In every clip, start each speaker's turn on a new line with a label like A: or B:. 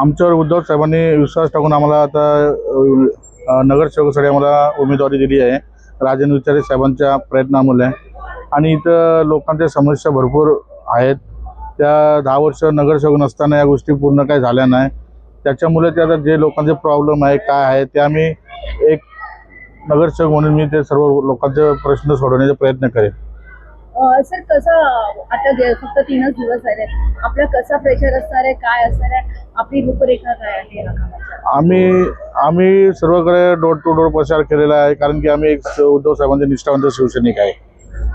A: आमच्यावर उद्धव साहेबांनी विश्वास टाकून आम्हाला आता नगरसेवकासाठी आम्हाला उमेदवारी दिली आहे. राजन विचारे साहेबांच्या प्रयत्नामुळे. आणि इथं लोकांच्या समस्या भरपूर आहेत. त्या दहा वर्ष नगरसेवक नसताना या गोष्टी पूर्ण काही झाल्या नाही. त्याच्यामुळे ते आता जे लोकांचे प्रॉब्लेम आहे काय आहे ते आम्ही एक नगरसेवक म्हणून मी ते सर्व लोकांचे प्रश्न सोडवण्याचा प्रयत्न करेन.
B: सर कसं आता फक्त तीनच दिवस आहेत आपला कसा प्रेशर असणार आहे काय असणार आहे आपली रूपरेखा काय आहे
A: आम्ही आम्ही सर्वकडे डोर टू डोर प्रचार केलेला आहे कारण की आम्ही एक उद्धव साहेबांचे निष्ठावंत शिवसैनिक आहे.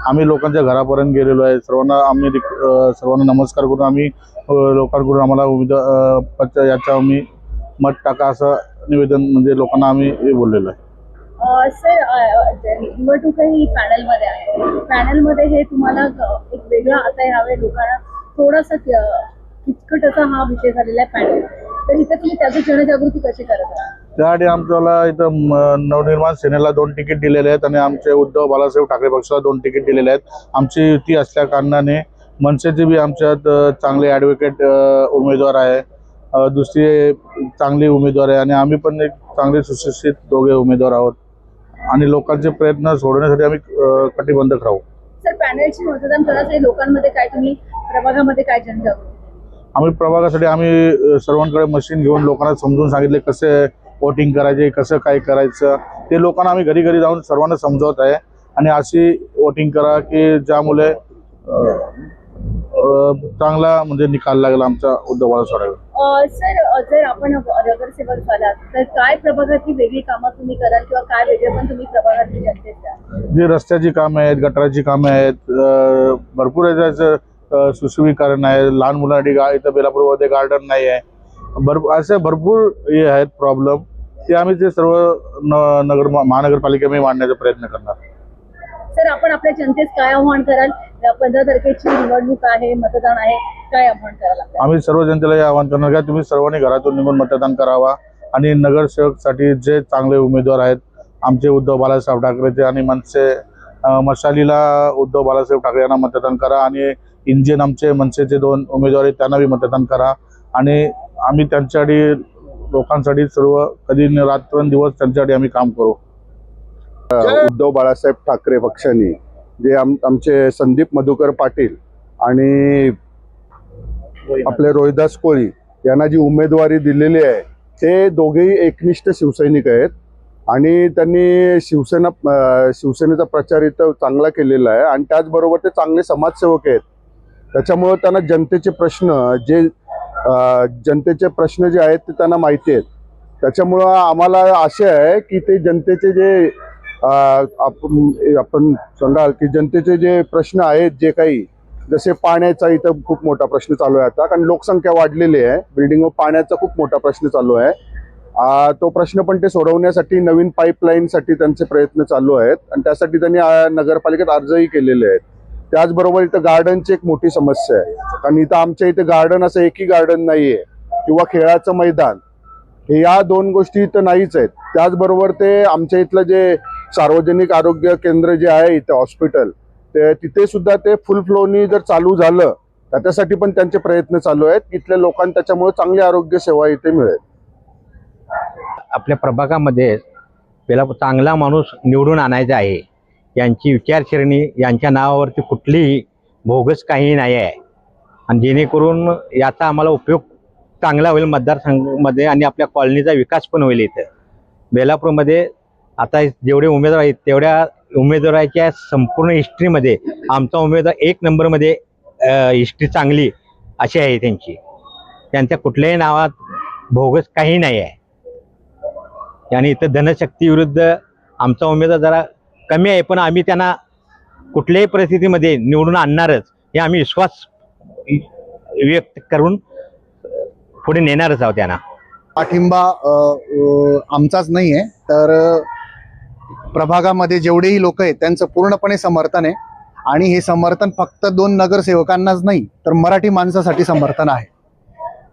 A: आम्ही लोकांच्या घरापर्यंत गेलेलो आहे. सर्वांना आम्ही सर्वांना नमस्कार करून आम्ही लोकांकडून आम्हाला उमेदवार याच्या आम्ही मत टाका असं निवेदन म्हणजे लोकांना आम्ही हे बोललेलो आहे.
B: सर अं, जे निवडणूक ही पॅनलमध्ये आहे. पॅनलमध्ये हे तुम्हाला एक वेगळा आता यावे लोकांना थोडासा किचकट असा हा विषय झालेला आहे पॅनल. तर इथे तुम्ही त्याची जनजागृती कशी करत आहात?
A: त्यासाठी आमच्याला इथं नवनिर्माण सेनेला दोन तिकीट दिलेले आहेत आणि आमचे उद्धव बाळासाहेब ठाकरे पक्षाला दोन तिकीट दिलेले आहेत. आमची युती असल्या कारणाने मनसेचे बी आमच्यात चांगले ॲडव्होकेट उमेदवार आहे. दुसरी चांगली उमेदवार आहे आणि आम्ही पण एक चांगले सुशिक्षित दोघे उमेदवार आहोत. आणि लोकांचे प्रयत्न सोडवण्यासाठी आम्ही अ, कटिबद्ध राहू.
B: सर पॅनलची मतदान लोकांमध्ये काय तुम्ही प्रभागामध्ये काय जनजागृती
A: आम्ही प्रभागासाठी आम्ही सर्वांकडे मशीन घेऊन लोकांना समजून सांगितले कसे वोटिंग करायचे कसं काय करायचं. ते लोकांना आम्ही घरी घरी जाऊन सर्वांना समजवत आहे. आणि अशी वोटिंग करा की ज्यामुळे चांगला म्हणजे निकाल लागला आमचा उद्धव बाळासाहेब
B: सर जर आपण नगरसेवक झालात तर काय प्रभागातली वेगळी कामं तुम्ही कराल किंवा काय वेगळे पण तुम्ही प्रभागातली जनतेत द्याल
A: जी रस्त्याची कामे आहेत गटाराची कामे आहेत भरपूर याचं सुशोभीकरण आहे लहान मुलांसाठी गा इथं बेलापूरमध्ये गार्डन नाही आहे. भरपूर असे भरपूर हे आहेत प्रॉब्लेम ते आम्ही ते सर्व नगर महानगरपालिकेमध्ये मांडण्याचा प्रयत्न करणार.
B: सर आपण आपल्या जनतेस काय आव्हान कराल? पंधरा तारखेची निवडणूक आहे मतदान आहे काय आव्हान आपल्या
A: आम्ही सर्व जनतेला हे आवाहन करणार का तुम्ही सर्वांनी घरातून निघून मतदान करावा आणि नगरसेवकसाठी जे चांगले उमेदवार आहेत आमचे उद्धव बाळासाहेब ठाकरेचे आणि मनसे मशालीला उद्धव बाळासाहेब ठाकरे यांना मतदान करा आणि इंजिन आमचे मनसेचे दोन उमेदवार आहेत त्यांना बी मतदान करा. आणि आम्ही त्यांच्यासाठी लोकांसाठी सर्व कधी रात्रंदिवस त्यांच्यासाठी आम्ही काम करू.
C: उद्धव बाळासाहेब ठाकरे पक्षाने जे आम आमचे संदीप मधुकर पाटील आणि आपले रोहिदास कोळी यांना जी उमेदवारी दिलेली आहे ते दोघेही एकनिष्ठ शिवसैनिक आहेत. आणि त्यांनी शिवसेना शिवसेनेचा प्रचार इथं चांगला केलेला आहे आणि त्याचबरोबर ते चांगले समाजसेवक आहेत. त्याच्यामुळं त्यांना जनतेचे प्रश्न जे जनतेचे प्रश्न जे आहेत ते त्यांना माहिती आहेत. त्याच्यामुळं आम्हाला आशा आहे की ते जनतेचे जे आपण आपण सांगाल की जनतेचे जे प्रश्न आहेत जे काही जसे पाण्याचा इथं खूप मोठा प्रश्न चालू आहे आता कारण लोकसंख्या वाढलेली आहे बिल्डिंग पाण्याचा खूप मोठा प्रश्न चालू आहे. तो प्रश्न पण ते सोडवण्यासाठी नवीन पाईपलाईनसाठी त्यांचे प्रयत्न चालू आहेत आणि त्यासाठी त्यांनी नगरपालिकेत अर्जही केलेले आहेत. त्याचबरोबर इथं गार्डनची एक मोठी समस्या आहे. कारण इथं आमच्या इथे गार्डन असं एकही गार्डन नाही आहे किंवा खेळाचं मैदान हे या दोन गोष्टी इथं नाहीच आहेत. त्याचबरोबर ते आमच्या इथलं जे सार्वजनिक आरोग्य केंद्र जे आहे इथे हॉस्पिटल ते तिथे सुद्धा ते फुल फ्लोनी जर चालू झालं त्याच्यासाठी पण त्यांचे प्रयत्न चालू आहेत. इथल्या लोकांना त्याच्यामुळे चांगली आरोग्य सेवा इथे मिळेल.
D: आपल्या प्रभागामध्ये पहिला चांगला माणूस निवडून आणायचा आहे. यांची विचारसरणी यांच्या नावावरती कुठलीही भोगस काही नाही आहे. आणि जेणेकरून याचा आम्हाला उपयोग चांगला होईल. मतदारसंघामध्ये आणि आपल्या कॉलनीचा विकास पण होईल इथं. बेलापूरमध्ये आता जेवढे उमेदवार आहेत तेवढ्या उमेदवाराच्या संपूर्ण हिस्ट्रीमध्ये आमचा उमेदवार एक नंबरमध्ये हिस्ट्री चांगली अशी आहे त्यांची. त्यांच्या कुठल्याही नावात भोगस काही नाही आहे. आणि इथं धनशक्ती विरुद्ध आमचा उमेदवार जरा कमी आहे पण आम्ही त्यांना कुठल्याही परिस्थितीमध्ये निवडून आणणारच हे आम्ही विश्वास व्यक्त करून पुढे नेणारच आहोत त्यांना.
E: पाठिंबा आमचाच नाही आहे तर प्रभागामध्ये जेवढेही लोक आहेत त्यांचं पूर्णपणे समर्थन आहे. आणि हे समर्थन फक्त दोन नगरसेवकांनाच नाही तर मराठी माणसासाठी समर्थन आहे.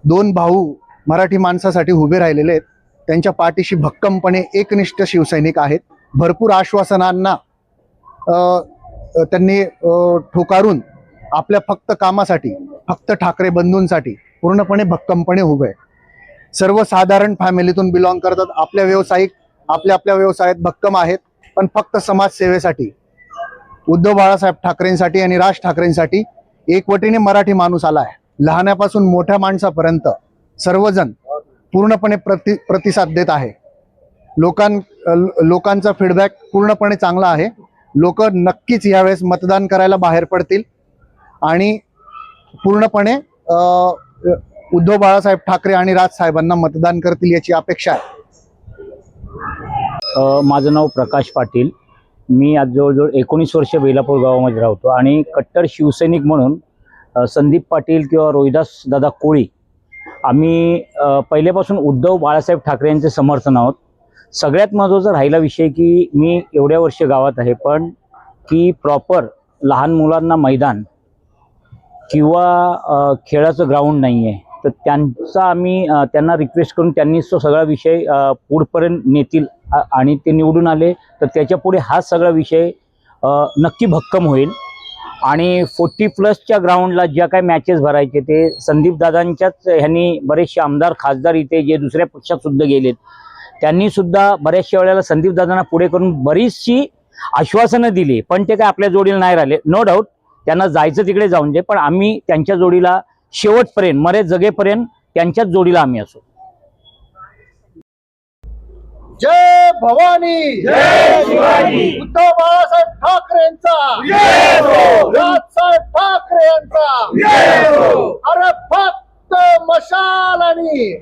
E: दोन भाऊ मराठी माणसासाठी उभे राहिलेले आहेत. त्यांच्या पाठीशी भक्कमपणे एकनिष्ठ शिवसैनिक आहेत. भरपूर आश्वासनांना त्यांनी ठोकारून आपल्या फक्त कामासाठी फक्त ठाकरे बंधूंसाठी पूर्णपणे भक्कमपणे उभे आहे सर्वसाधारण फॅमिलीतून बिलॉंग करतात. आपल्या व्यावसायिक आपल्या आपल्या व्यवसायात भक्कम आहेत पण फक्त समाजसेवेसाठी उद्धव बाळासाहेब ठाकरेंसाठी आणि राज ठाकरेंसाठी एकवटीने मराठी माणूस आला आहे. लहानापासून मोठ्या माणसापर्यंत सर्वजण पूर्णपणे प्रति प्रतिसाद देत आहे. लोकां लोकांचा फीडबॅक पूर्णपणे चांगला आहे. लोक नक्कीच यावेळेस मतदान करायला बाहेर पडतील. आणि पूर्णपणे उद्धव बाळासाहेब ठाकरे आणि राज साहेबांना मतदान करतील याची अपेक्षा आहे.
F: माझं नाव प्रकाश पाटील. मी आज जवळजवळ एकोणीस वर्ष बेलापूर गावामध्ये राहतो आणि कट्टर शिवसैनिक म्हणून संदीप पाटील किंवा रोहिदास दादा कोळी आम्ही पहिल्यापासून उद्धव बाळासाहेब ठाकरे यांचे समर्थन आहोत. सगळ्यात महत्त्वाचा राहिला विषय की मी एवढ्या वर्ष गावात आहे पण की प्रॉपर लहान मुलांना मैदान किंवा खेळाचं ग्राउंड नाही आहे तर त्यांचा आम्ही त्यांना रिक्वेस्ट करून त्यांनी तो सगळा विषय पुढपर्यंत नेतील आणि ते निवडून आले. तर त्याच्यापुढे हा सगळा विषय नक्की भक्कम होईल. आणि फोर्टी प्लसच्या ग्राउंडला ज्या काही मॅचेस भरायचे ते संदीप दादांच्याच ह्यांनी बरेचसे आमदार खासदार इथे जे दुसऱ्या पक्षात सुद्धा गेलेत त्यांनीसुद्धा बऱ्याचशा वेळेला संदीप दादांना पुढे करून बरीचशी आश्वासनं दिली. पण ते काय आपल्या जोडीला नाही राहिले. नो डाऊट त्यांना जायचं तिकडे जाऊन दे. पण आम्ही त्यांच्या जोडीला शेवटपर्यंत मरे जगेपर्यंत त्यांच्याच जोडीला आम्ही असू.
E: जय भवानी! जय शिवाजी! उद्धव बाळासाहेब ठाकरेंचा राजसाहेब ठाकरे यांचा! अरे फक्त मशाल आणि